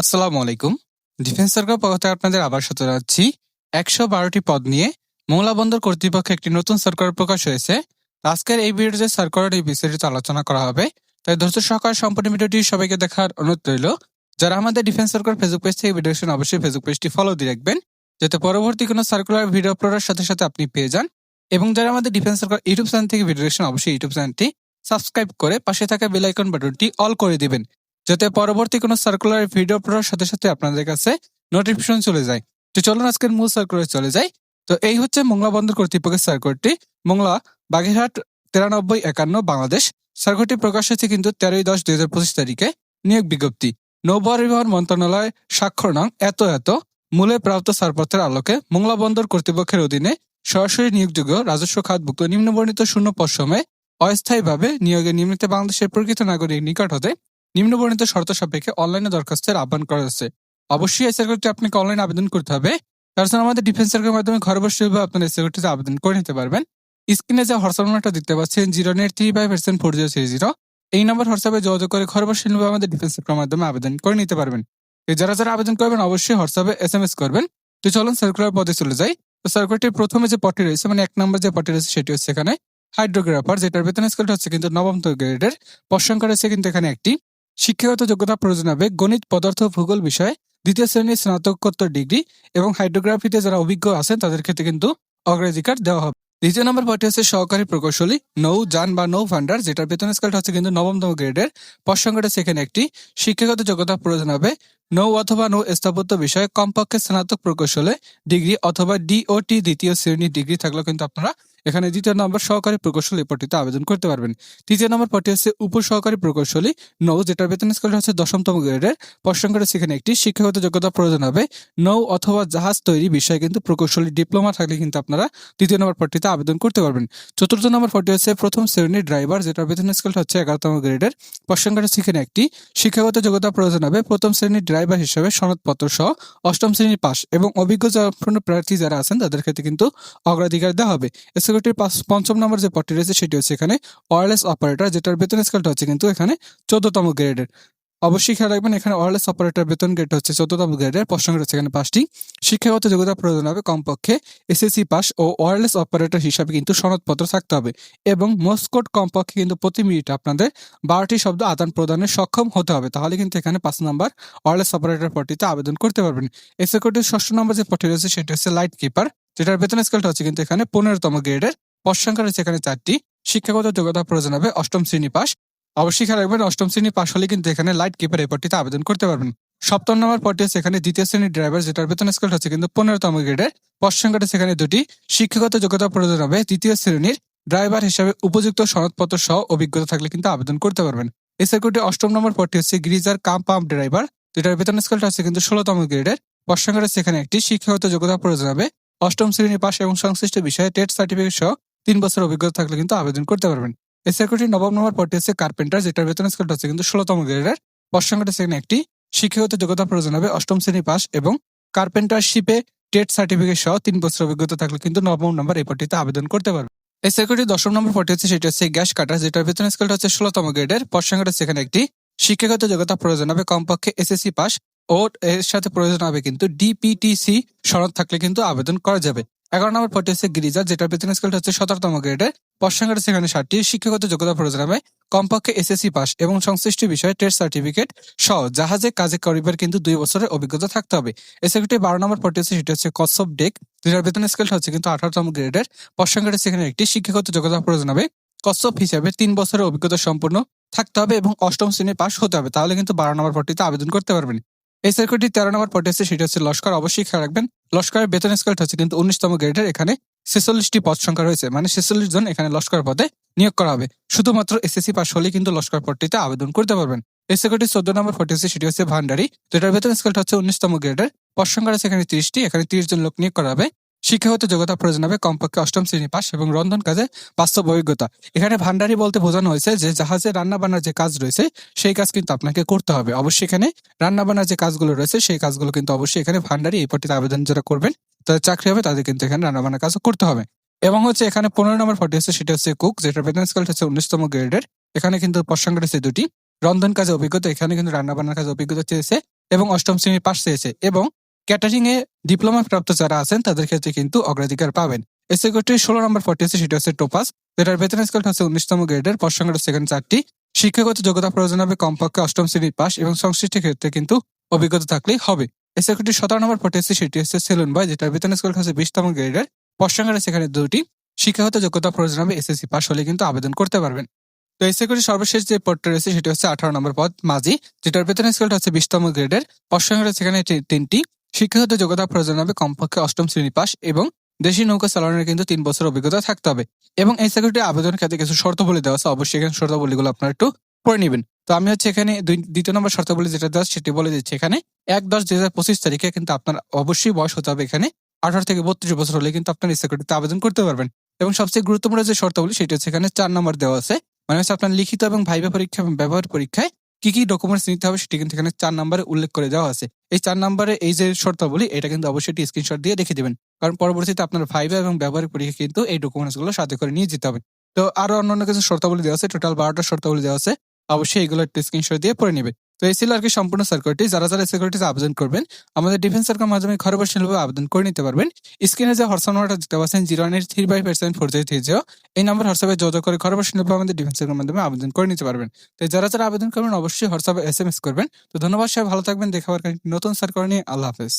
আসসালামু আলাইকুম। ডিফেন্স সরকার পক্ষ আপনাদের আবার সাথে জানাচ্ছি। একশো বারোটি পদ নিয়ে মোংলা বন্দর কর্তৃপক্ষে একটি নতুন সার্কুলার প্রকাশ হয়েছে। আজকের এই ভিডিওতে এই বিস্তারিত আলোচনা করা হবে, তাই ধৈর্য সহকারে সম্পূর্ণ ভিডিওটি সবাইকে দেখার অনুরোধ রইল। যারা আমাদের ডিফেন্স সরকার ফেসবুক পেজ থেকে ভিডিও অবশ্যই ফেসবুক পেজটি ফলো দিয়ে রাখবেন, যাতে পরবর্তী কোনো সার্কুলার ভিডিও আপলোডের সাথে সাথে আপনি পেয়ে যান। এবং যারা আমাদের ডিফেন্স সরকার ইউটিউব চ্যানেল থেকে ভিডিও অবশ্যই ইউটিউব চ্যানেলটি সাবস্ক্রাইব করে পাশে থাকা বেল আইকন বাটনটি অল করে দিবেন। যাতে পরবর্তী কোনো সার্কুলার ভিডিও আপলোডের সাথে সাথে আপনাদের কাছে নোটিফিকেশন চলে যায়। তো চলুন আজকের মূল সার্কুলারে চলে যাই। তো এই হচ্ছে মোংলা বন্দর কর্তৃপক্ষের সার্কুলারটি মোংলা, বাগেরহাট, তিরানব্বই, একান্ন, বাংলাদেশ। সার্কুলারটি প্রকাশ হয়েছে কিন্তু তেরোই দশ দুই হাজার পঁচিশ তারিখে। নিয়োগ বিজ্ঞপ্তি। নৌপরিবহন মন্ত্রণালয় স্বাক্ষর নং এত এত। মূলে প্রাপ্ত ছাড়পত্রের আলোকে মোংলা বন্দর কর্তৃপক্ষের অধীনে সরাসরি নিয়োগযোগ্য রাজস্ব খাতভুক্ত নিম্নবর্ণিত শূন্য সময়ে অস্থায়ীভাবে নিয়োগে নিম্নিত বাংলাদেশের প্রকৃত নাগরিক নিকট হতে নিম্নবর্ণিত শর্ত সাপেক্ষে অনলাইনে দরখাস্তের আহ্বান করা যাচ্ছে অবশ্যই এই সার্কুলারটি আপনাকে অনলাইনে আবেদন করতে হবে। জন্য আমাদের ডিফেন্স সার্কেলের মাধ্যমে ঘরে বসে আপনার এই সার্কুলারটিতে আবেদন করে নিতে পারবেন। স্ক্রিনে যে হোয়াটসঅ্যাপ নাম্বারটা দেখতে পাচ্ছেন zero net three five percent four zero three zero এই নাম্বার হোয়াটসঅ্যাপে যোগাযোগ করে ঘরে বসে আমাদের ডিফেন্স সার্কেলের মাধ্যমে আবেদন করে নিতে পারবেন। যারা যারা আবেদন করবেন, অবশ্যই হোয়াটসঅ্যাপে এস এম এস করবেন। তো চলুন সার্কুলার পদে চলে যাই। তো সার্কুলারটির প্রথমে যে পটি রয়েছে মানে এক নম্বর যে পটি রয়েছে, সেটি হচ্ছে এখানে হাইড্রোগ্রাফার যেটার বেতন স্কেলটা হচ্ছে কিন্তু নবম গ্রেডের প্রসঙ্গ রয়েছে কিন্তু এখানে একটি। শিক্ষাগত যোগ্যতা প্রয়োজন হবে গণিত পদার্থ ভূগোল বিষয়ে, দ্বিতীয় শ্রেণির স্নাতকোত্তর ডিগ্রি এবং হাইড্রোগ্রাফিতে যারা অভিজ্ঞ আছেন তাদের ক্ষেত্রে কিন্তু অগ্রাধিকার দেওয়া হবে। দ্বিতীয় নম্বর পদটি হচ্ছে সহকারী প্রকৌশলী নৌ যান বা নৌ ভান্ডার যেটার বেতন স্কেলটা হচ্ছে কিন্তু নবমতম গ্রেডের প্রসঙ্গটা সেখানে একটি। শিক্ষাগত যোগ্যতা প্রয়োজন হবে নৌ অথবা নৌ স্থাপত্য বিষয়ে কমপক্ষে স্নাতক প্রকৌশলে ডিগ্রি অথবা ডিওটি দ্বিতীয় শ্রেণির ডিগ্রি থাকলেও কিন্তু আপনারা এখানে দ্বিতীয় নম্বর সহকারী প্রকৌশলী পদটিতে আবেদন করতে পারবেন। তৃতীয় নম্বর পদটি হচ্ছে উপসহকারী প্রকৌশলী নৌ, যেটার বেতন স্কেল হচ্ছে দশমতম গ্রেডের। প্রসঙ্গটা সেখানে একটি শিক্ষাগত যোগ্যতা প্রয়োজন হবে। নৌ অথবা জাহাজ তৈরি বিষয়ে কিন্তু প্রকৌশলী ডিপ্লোমা থাকলে কিন্তু আপনারা তৃতীয় নম্বর পদটিতে আবেদন করতে পারবেন। চতুর্থ নম্বর পদটি হচ্ছে প্রথম শ্রেণির ড্রাইভার, যেটার বেতন স্কেল হচ্ছে এগারোতম গ্রেডের। প্রসঙ্গটা সেখানে একটি শিক্ষাগত যোগ্যতা প্রয়োজন হবে। প্রথম শ্রেণির ড্রাইভার হিসেবে সনদপত্র সহ অষ্টম শ্রেণির পাশ এবং অভিজ্ঞ প্রার্থী যারা আছেন, তাদের ক্ষেত্রে কিন্তু অগ্রাধিকার দেওয়া হবে। এসএসসিটির পঞ্চম নম্বর যে পদটি রয়েছে সেটি হচ্ছে এখানে ওয়ারলেস অপারেটর যেটার বেতন স্কেলটা হচ্ছে কিন্তু এখানে চোদ্দতম গ্রেডের অবশ্যই খেয়াল রাখবেন, এখানে ওয়ারলেস অপারেটর বেতন গ্রেড হচ্ছে চোদ্দতম গ্রেডের প্রশ্ন রয়েছে এখানে পাঁচটি। শিক্ষাগত যোগ্যতা প্রয়োজন হবে কমপক্ষে এসএসসি পাস ও ওয়ারলেস অপারেটর হিসাবে কিন্তু সনদপত্র থাকতে হবে এবং মোস্কোট কমপক্ষে কিন্তু প্রতি মিনিটে আপনাদের বারোটি শব্দ আদান প্রদানে সক্ষম হতে হবে। তাহলে কিন্তু এখানে পাঁচ নম্বর ওয়ারলেস অপারেটর পটিতে আবেদন করতে পারবেন। এসএ এসএকটির ষষ্ঠ নম্বর যে পটি রয়েছে সেটি হচ্ছে লাইট কিপার যেটার বেতন স্কেলটা হচ্ছে কিন্তু এখানে পনেরোতম গ্রেডের পদ সংখ্যা রয়েছে এখানে চারটি। শিক্ষাগত যোগ্যতা প্রয়োজন হবে অষ্টম শ্রেণি পাশ। অবশ্যই খেয়াল রাখবেন, অষ্টম শ্রেণি পাশ হলে কিন্তু এখানে লাইট কিপার এই আবেদন করতে পারবেন। সপ্তম নম্বর পদটি হচ্ছে এখানে দ্বিতীয় শ্রেণির ড্রাইভার যেটার বেতন স্কেল হচ্ছে কিন্তু পনেরোতম গ্রেডের পদ সংখ্যাটা সেখানে দুটি। শিক্ষাগত যোগ্যতা প্রয়োজন হবে দ্বিতীয় শ্রেণির ড্রাইভার হিসাবে উপযুক্ত সনদপত্র সহ অভিজ্ঞতা থাকলে কিন্তু আবেদন করতে পারবেন। এই সার্কুইটে অষ্টম নম্বর পদটি হচ্ছে গ্রিজার কাম পাম্প ড্রাইভার যেটার বেতন স্কেলটা হচ্ছে কিন্তু ষোলোতম গ্রেডের সংখ্যাটা সেখানে একটি। শিক্ষাগত যোগ্যতা প্রয়োজন হবে অষ্টম শ্রেণি পাশ এবং সংশ্লিষ্ট বিষয়ে টেট সার্টিফিকেট সহ তিন বছর অভিজ্ঞতা থাকলে কিন্তু আবেদন করতে পারবেন। এই নবম নম্বর পদটি হচ্ছে কার্পেন্টার যেটার বেতন স্কেলটা হচ্ছে কিন্তু ষোলোতম গ্রেডের পদ সেখানে একটি শিক্ষাগত যোগ্যতা প্রয়োজন হবে অষ্টম শ্রেণি পাস এবং কার্পেন্টারশিপে টেট সার্টিফিকেট সহ তিন বছর অভিজ্ঞতা থাকলে কিন্তু নবম নম্বর এই পদটিতে আবেদন করতে পারবে এই দশম নম্বর পদটি হচ্ছে সেটা হচ্ছে গ্যাস কাটার, যেটার বেতন স্কেলটা হচ্ছে ষোলোতম গ্রেডের পদ সেখানে একটি শিক্ষাগত যোগ্যতা প্রয়োজন হবে কমপক্ষে এসএসসি পাস ও এর সাথে প্রয়োজন হবে কিন্তু ডিপিটিসি সনদ থাকলে কিন্তু আবেদন করা যাবে। এগারো নম্বর পদটি হচ্ছে গিরিজা যেটা বেতন স্কেলটা হচ্ছে সতেরোতম গ্রেডের পদ সেখানে ষাটটি শিক্ষাগত যোগ্যতা প্রয়োজন হবে কমপক্ষে এসএসসি পাস এবং সংশ্লিষ্ট বিষয়ে টেস্ট সার্টিফিকেট সহ জাহাজে কাজে করিবার কিন্তু দুই বছরের অভিজ্ঞতা থাকতে হবে। এসএসসি বারো নম্বর পদটি হচ্ছে সেটা হচ্ছে কসব ডেক, যেটার বেতন স্কেলটা হচ্ছে কিন্তু আঠারোতম গ্রেডের পদ সেখানে একটি শিক্ষাগত যোগ্যতা প্রয়োজন হবে কসব হিসাবে তিন বছরের অভিজ্ঞতা সম্পূর্ণ থাকতে হবে এবং অষ্টম শ্রেণি পাস হতে হবে। তাহলে কিন্তু বারো নম্বর পদটিতে আবেদন করতে পারবেন। এই সার্কুইটটি তেরো নম্বর পদে আছে, সেটা হচ্ছে লস্কর। অবশ্যই খেয়াল রাখবেন, লস্করের বেতন স্কেলটা হচ্ছে কিন্তু উনিশতম গ্রেডের এখানে ছেচল্লিশটি পদ সংখ্যা রয়েছে মানে ছেচল্লিশ জন এখানে লস্কর পদে নিয়োগ করা হবে। শুধুমাত্র এসএসসি পাস হলে কিন্তু লস্কর পদটিতে আবেদন করতে পারবেন। এই সার্কুইটটি চোদ্দ নম্বর আছে, সেটি হচ্ছে ভান্ডারি। তো এটার বেতন স্কেলটা হচ্ছে উনিশতম গ্রেডের পদ সংখ্যা আছে এখানে তিরিশটি, এখানে তিরিশ জন লোক নিয়োগ করা হবে। শিক্ষাগত যোগ্যতা প্রয়োজন হবে কমপক্ষে অষ্টম শ্রেণি পাস এবং রন্ধন কাজে বাস্তব অভিজ্ঞতা। এখানে ভান্ডারি বলতে বোঝানো হয়েছে যে জাহাজে রান্না বান্নার যে কাজ রয়েছে, সেই কাজ কিন্তু আপনাকে করতে হবে। অবশ্যই এখানে রান্না বান্নার যে কাজগুলো রয়েছে, সেই কাজগুলো কিন্তু অবশ্যই এখানে ভান্ডারি এই পটিতে আবেদন যারা করবেন, তাদের চাকরি হবে, তাদের কিন্তু এখানে রান্না বান্নার কাজ করতে হবে। এবং হচ্ছে এখানে পনেরো নম্বর পটি হচ্ছে, সেটা হচ্ছে কুক যেটা বেতন স্কেল হচ্ছে উনিশতম গ্রেডের। এখানে কিন্তু প্রসঙ্গ রয়েছে দুটি। রন্ধন কাজে অভিজ্ঞতা, এখানে কিন্তু রান্না বান্নার কাজে অভিজ্ঞতা চেয়েছে এবং অষ্টম শ্রেণি পাশ চেয়েছে এবং ক্যাটারিং এ ডিপ্লোমা প্রাপ্ত যারা আছেন, তাদের ক্ষেত্রে কিন্তু অগ্রাধিকার পাবেন। সেক্রেটারি ষোলো নম্বর পদটি আছে সেটা হচ্ছে টোপাস যেটার বেতন স্কেল হচ্ছে উনিশতম গ্রেডের পদ সেকেন্ড চারটি। শিক্ষাগত যোগ্যতা প্রয়োজন হবে কমপক্ষে অষ্টম শ্রেণি পাস এবং সংশ্লিষ্ট ক্ষেত্রে কিন্তু অভিজ্ঞতা থাকলেই হবে। এই সেক্রেটারি সতেরো নম্বর পদটি আছে সেটি হচ্ছে সেলুন বয় যেটার বেতন স্কেল হচ্ছে বিশতম গ্রেডের পদ সেখানে দুটি। শিক্ষাগত যোগ্যতা প্রয়োজন হবে এসএসসি পাস হলে কিন্তু আবেদন করতে পারবেন। তো এই সেক্রেটারি সর্বশেষ যে পদটা রয়েছে, সেটি হচ্ছে আঠারো নম্বর পদ, মাঝি, যেটার বেতন স্কেলটা হচ্ছে বিশতম গ্রেডের এখানে তি- তিনটি। শিক্ষাগত যোগ্যতা প্রয়োজন হবে কমপক্ষে অষ্টম শ্রেণি পাস এবং দেশি নৌকা চালানোর কিন্তু তিন বছর অভিজ্ঞতা থাকতে হবে। এবং এই সেক্রেটারি আবেদন ক্ষেত্রে কিছু শর্তাবলী দেওয়া আছে, অবশ্যই এখানে শর্তাবলীগুলো আপনারা একটু পড়ে নেবেন। তো আমি হচ্ছে এখানে দ্বিতীয় নম্বর শর্তাবলী যেটা দেওয়া সেটি বলে দিচ্ছি এখানে, এক দশ দুই হাজার পঁচিশ তারিখে কিন্তু আপনার অবশ্যই বয়স হতে হবে এখানে আঠারো থেকে বত্রিশ বছর হলে কিন্তু আপনার এই আবেদন করতে পারবেন। এবং সবচেয়ে গুরুত্বপূর্ণ যে শর্তাবলী, সেটা হচ্ছে এখানে চার নম্বর দেওয়া আছে মানে হচ্ছে আপনার লিখিত এবং ভাইবা পরীক্ষা এবং ব্যবহার পরীক্ষায় কি কি ডকুমেন্টস নিতে হবে সেটি কিন্তু এখানে চার নম্বরে উল্লেখ করে দেওয়া আছে। এই চার নম্বরে এই যে শর্তাবলী, এটা কিন্তু অবশ্যই একটি স্ক্রিনশট দিয়ে রেখে দেবেন। কারণ পরবর্তীতে আপনার ভাইবা এবং ব্যবহারিক পরীক্ষা কিন্তু এই ডকুমেন্টসগুলো সাথে করে নিয়ে যেতে হবে। তো আরও অন্যান্য কিছু শর্তাবলী দেওয়া আছে টোটাল বারোটা শর্তাবলী দেওয়া আছে, অবশ্যই এগুলো একটু স্ক্রিনশট দিয়ে পড়ে নেবে। তো এই আর কি সম্পূর্ণ সার্কুলারটি যারা যারা সিকিউরিটিস আবেদন করবেন। আমাদের ডিফেন্স সার্কেল মাধ্যমে ঘরে বসে আবেদন করে নিতে পারবেন। স্ক্রিনে যে হোয়াটসঅ্যাপ নাম্বারটা দেখতে পাচ্ছেন zero nine three five percent four three three zero এই নাম্বার হোয়াটসঅ্যাপে যোগাযোগ করে ঘরে বসে আমাদের ডিফেন্স সার্কেল মাধ্যমে আবেদন করে নিতে পারবেন। তো যারা যারা আবেদন করবেন, অবশ্যই হোয়াটসঅ্যাপে এস এম এস করবেন। তো ধন্যবাদ, সবাই ভালো থাকবেন। দেখাবার হওয়ার নতুন সার্কুলার নিয়ে। আল্লাহ হাফেজ।